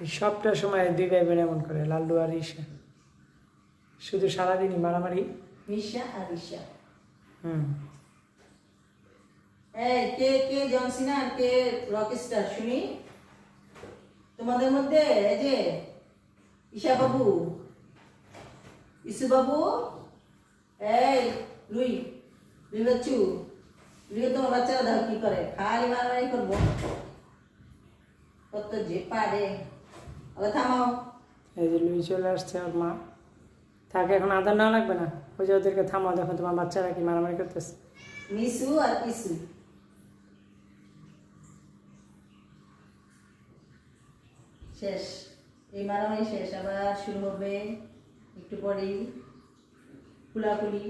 সবটা সময় দুই ভাই বোন এমন করে লাল্লু আর ঈশা। শুধু সারাদিনই মারামারি? মিশা আর ঈশা। হুম। এই কে কে জনসিনা আর কে রকস্টার শুনি? তোমাদের মধ্যে এই যে ঈশা বাবু ইসু বাবু এই লুই লুই বাচ্চু। তোমার বাচ্চারা দেখো কি করে। খালি মারামারি করব। কত যে পারে। আবার থামাও। এই যে লুই চলে আসছে ওর মা। তাকে এখন আদর না লাগবে না। ওই যে ওদেরকে থামাও দেখো তোমার বাচ্চারা কি মারামারি করতেছে। মিসু আর পিসু। শেষ। এই মারামারি শেষ। আবার শুরু হবে একটু পরেই। কুলাকুলি